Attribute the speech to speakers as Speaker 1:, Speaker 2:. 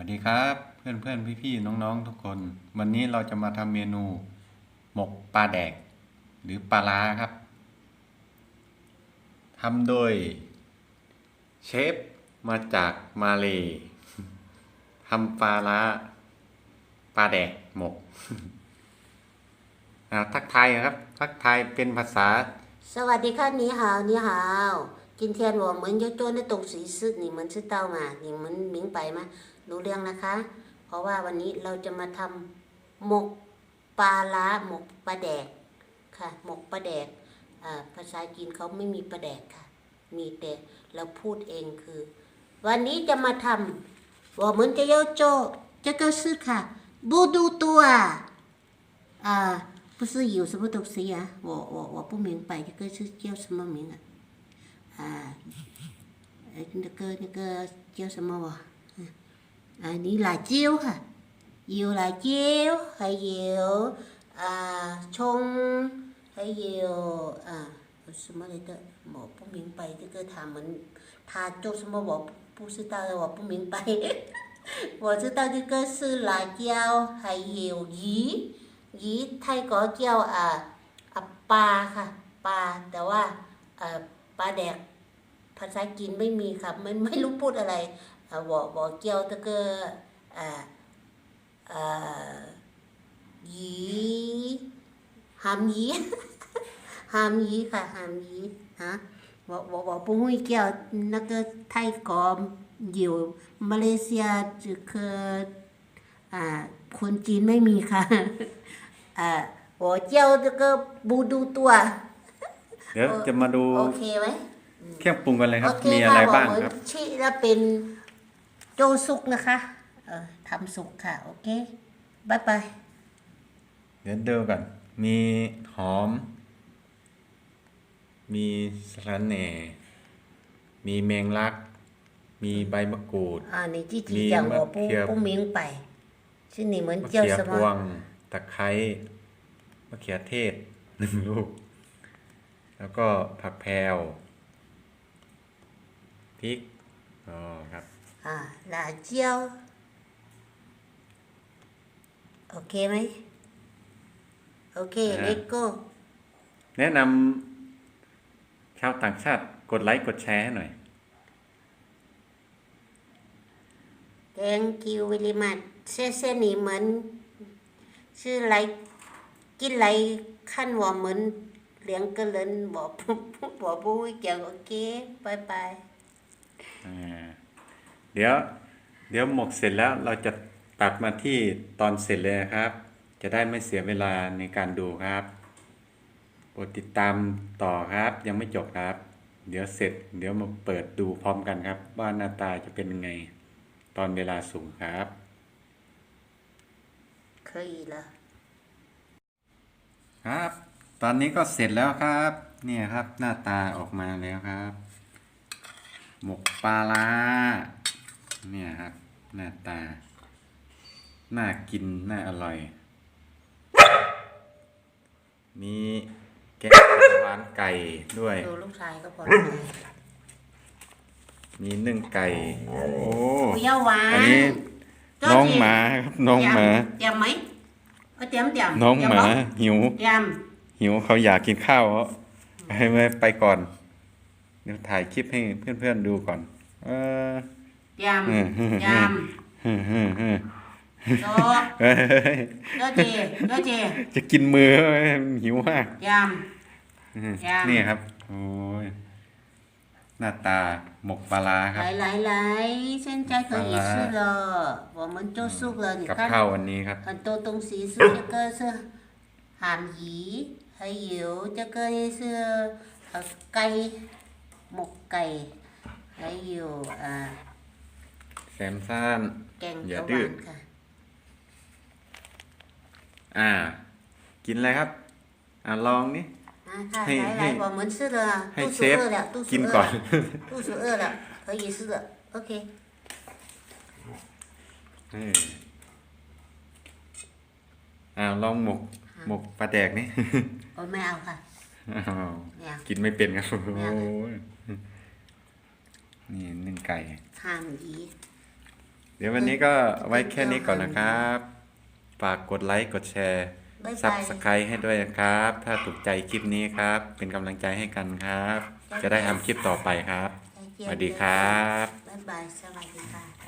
Speaker 1: สวัสดีครับเพื่อนเพื่อนพี่พี่น้องๆทุกคน วันนี้เราจะมาทำเมนู หมกปลาแดก หรือปลาลาครับทำโดย เชฟมาจากมาเลยทำปลาลาปลาแดกหมกทักไทยครับ ทักไทยเป็นภาษา
Speaker 2: สวัสดีค่ะนี่ฮาวนี่ฮาว 今天我们要做的东西是你们知道吗你们明白吗รู้เรื่องนะคะ เพราะว่าวันนี้เราจะมาทำหมกปลาล้าหมกปลาแดกค่ะ หมกปลาแดกอ่าภาษาจีนเขาไม่มีปลาแดกค่ะ มีแต่เราพูดเองคือ วันนี้จะมาทำ我们จะ要做这个是ค่ะบูดูตัวอ่า不是有什么东西呀、我我我不明白这个是叫什么名啊？ cái cái chiêu sao mà à ní là chiêu hả nhiều là chiêu hay nhiều à chung hay nhiều à sao mà đấy một không miếng bay cái cơ thả mình thả cho sao mà bỏ không biết tao bỏ không miếng bay 我知道这个是辣椒，还有鱼，鱼泰国叫啊啊巴哈巴的话，呃巴的。 ภาษาจีนไม่มีครับไม่ไม่รู้พูดอะไรวอวอเกียวตะเกออ่าอ่ายีหามยีหามยีค่ะหามยีฮะวอวอวอปุ้งเกียวนักเกอไทยกอมอยู่มาเลเซียจะเคืออ่าคนจีนไม่มีค่ะอ่าหัวเกียวตะเกอบูดูตัว
Speaker 1: เดี๋ยวจะมาดู
Speaker 2: โอเคไหม
Speaker 1: เครื่องปรุงกันเลยค
Speaker 2: โอ
Speaker 1: รับ
Speaker 2: เค
Speaker 1: มีอะ
Speaker 2: ค่ะ
Speaker 1: ไร
Speaker 2: บอก
Speaker 1: บ้าง
Speaker 2: เหมือน
Speaker 1: ครับ
Speaker 2: ชื่อแล้วเป็นโจสุกนะคะ เออทำสุกค่ะ โอเคบายบาย
Speaker 1: เดี๋ยวดูก่อน มีหอม มีสะระแหน่ มีแมงลัก มีใบมะกรูด
Speaker 2: อ่า你自己
Speaker 1: มี
Speaker 2: 讲
Speaker 1: มะ
Speaker 2: 我不
Speaker 1: เขือ
Speaker 2: 不明白是你们
Speaker 1: มะ
Speaker 2: 叫
Speaker 1: เขือ
Speaker 2: 什
Speaker 1: พว
Speaker 2: 么
Speaker 1: ง ตะไคร้ มะเขือเทศ หนึ่งลูก แล้วก็ผักแพรว พริก อ๋อครับ
Speaker 2: อ่าหลาเจียว โอเคไหม โอเคเลโก้
Speaker 1: แนะนำชาวต่างชาติกดไลค์กดแชร์ให้หน่อย
Speaker 2: thank you very much เซ่เซนี่เหมือนชื่อไลค์กินไลค์ขั้นว่าเหมื
Speaker 1: อ
Speaker 2: นเหลียงกระเลินบอกบอกผู้เกี่ยวโอเคบา
Speaker 1: ยบาย เดี๋ยว เดี๋ยวหมกเสร็จแล้วเราจะตัดมาที่ตอนเสร็จเลยนะครับ จะได้ไม่เสียเวลาในการดูครับโปรดติดตามต่อครับ ยังไม่จบครับ เดี๋ยวเสร็จ เดี๋ยวมาเปิดดูพร้อมกันครับ ว่าหน้าตาจะเป็นยังไง ตอนเวลาสูงครับ
Speaker 2: 可以了
Speaker 1: ครับ ตอนนี้ก็เสร็จแล้วครับ เนี่ยครับ หน้าตาออกมาแล้วครับ หมกปลาร้า เนี่ยครับ หน้าตา น่ากิน น่าอร่อย มีแกงหวานไก่ด้วย
Speaker 2: ดูลูกชายก็พอ
Speaker 1: มีนึ่งไก่ โอ้
Speaker 2: ยหวา
Speaker 1: อันนี้น้องหมาครับน้องหมา
Speaker 2: เตรียมไหมก็เตรียมเตรียม
Speaker 1: น้องหมา หิว
Speaker 2: เตรียม
Speaker 1: หิวเขาอยากกินข้าวเหรอให้ไปก่อน เดี๋ยวถ่ายคลิปให้เพื่อนๆดูก่อน เออ
Speaker 2: ยำยำโตโตเจโตเจ
Speaker 1: จะกินมือหิวมาก
Speaker 2: ยำ
Speaker 1: นี่ครับโอ้ยหน้าตาหมกปลาครับ
Speaker 2: ไหลไหลเส้นใจตัวอีสุดเลยว่มันโจสุ
Speaker 1: กเล
Speaker 2: ยกับ
Speaker 1: ข้าววันนี้ครับ
Speaker 2: ขันโตตรงสีสุดจะเกิดเสื้อหามหี
Speaker 1: ให้
Speaker 2: หิวจะเกิดเสื้อไก่หมกไก่ให้หิวอ่า
Speaker 1: ซมซ่าน
Speaker 2: แกง
Speaker 1: อย่า
Speaker 2: เขียวห
Speaker 1: ดื้อ
Speaker 2: วานค่ะ
Speaker 1: อ่า กินอะไรครับ อ่าลองนี่
Speaker 2: 啊，看
Speaker 1: 嘿
Speaker 2: 来来，
Speaker 1: 嘿
Speaker 2: 我们吃的了，
Speaker 1: ให้
Speaker 2: 肚
Speaker 1: เช
Speaker 2: 子
Speaker 1: ฟ
Speaker 2: 饿了，肚子
Speaker 1: กิน
Speaker 2: 饿
Speaker 1: ก่อน
Speaker 2: 了，肚子饿了，可以吃的，OK。
Speaker 1: เอออ่าลองหมก หมกปลาแดกนี่
Speaker 2: 我ไม่เอาค่ะ
Speaker 1: อ้าว
Speaker 2: ไม่เอา
Speaker 1: กินไม่เป็นครับโอ้
Speaker 2: ไม่เอา
Speaker 1: ยนี่นึ่งไก่
Speaker 2: ห้ามยี
Speaker 1: เดี๋ยววันนี้ก็เอาไว้แค่นี้ก่อนนะครับ ฝากกดไลค์กดแชร์
Speaker 2: บ๊าย
Speaker 1: ซับบา
Speaker 2: ย
Speaker 1: สไครต์ให้ด้วยนะครับ ถ้าถูกใจคลิปนี้ครับ เป็นกำลังใจให้กันครับ จะได้ทำคลิปต่อไปครับ
Speaker 2: 再见
Speaker 1: สวัสดีครับ
Speaker 2: บ๊ายบายสวัสดีค่ะ